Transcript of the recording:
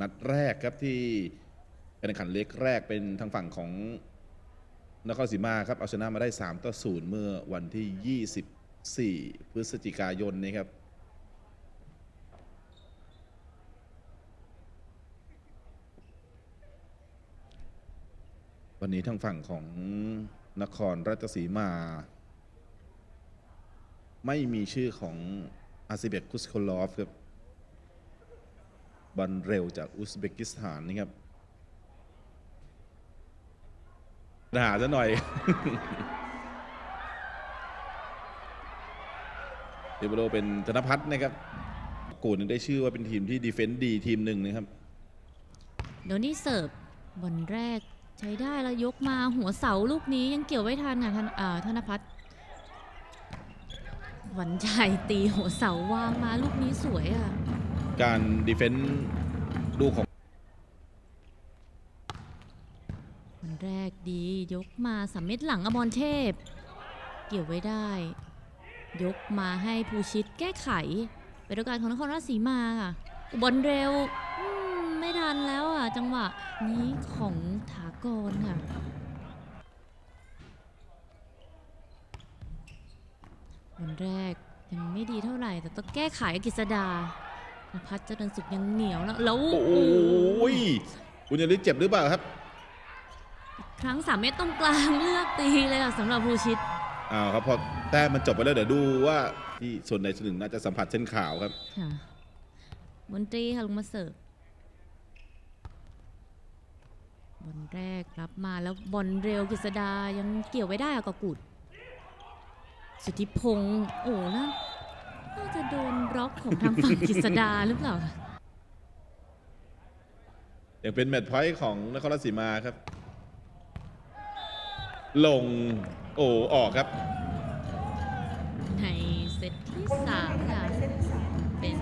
นัดแรกครับที่การแข่งขันเล็กแรกเป็นทางฝั่งของนครศรีมาครับเอาชนะมาได้ 3 ต่อ 0 เมื่อวันที่ 24 พฤศจิกายนนี้ครับวันนี้ทางฝั่งของนครราชสีมา ไม่มีชื่อของอาซิเบกคุสโคลอฟครับ บอลเร็วจากอุซเบกิสถานนะครับหาซะหน่อยเดบโรเป็นธนพัฒน์นะครับกูนได้ชื่อว่าเป็นทีมที่ดีเฟนซ์ดีทีมหนึ่งนะครับโดนี่เสิร์ฟบอลแรกใช้ได้แล้วยกมาหัวเสาลูกนี้ยังเกี่ยวไว้ทันค่ะธนนพัฒน์หวันใจตีหัวเสาวางมาลูกนี้สวยอะ การดีเฟนซ์ลูกของบอลแรกดียกมาสามเม็ดหลังอมรเทพ เกี่ยวไว้ได้ ยกมาให้ภูชิตแก้ไข เป็นโอกาสของนครราชสีมาค่ะบอลเร็วมไม่ทันแล้วอะ จังหวะนี้ของถากรค่ะบอลแรกยังไม่ดีเท่าไหร่ แต่ต้องแก้ไขกิษดา นภัสเจริญสุขยังเหนียวแล้วแล้วโอ้ยคุณยลิศเจ็บหรือเปล่าครับ ครั้งสามเมตรตรงกลางเลือกตีเลยอะสำหรับภูชิตอ้าวครับพอแต้มมันจบไปแล้วเดี๋ยวดูว่าที่ส่วนใดส่วนหนึ่งน่าจะสัมผัสเส้นขาวครับค่ะบนตรีค่ะลงมาเสิร์ฟบอลแรกรับมาแล้วบอลเร็วกฤษดายังเกี่ยวไว้ได้อะกอกุดสุทธิพงศ์โอ้น่าน่าจะ โดนบล็อกของทางฝั่งกฤษดาหรือเปล่าคะยังเป็นแมตช์พอยต์ของนครราชสีมาครับ ลง โอ้ออกครับ ในเซตที่สามค่ะเป็น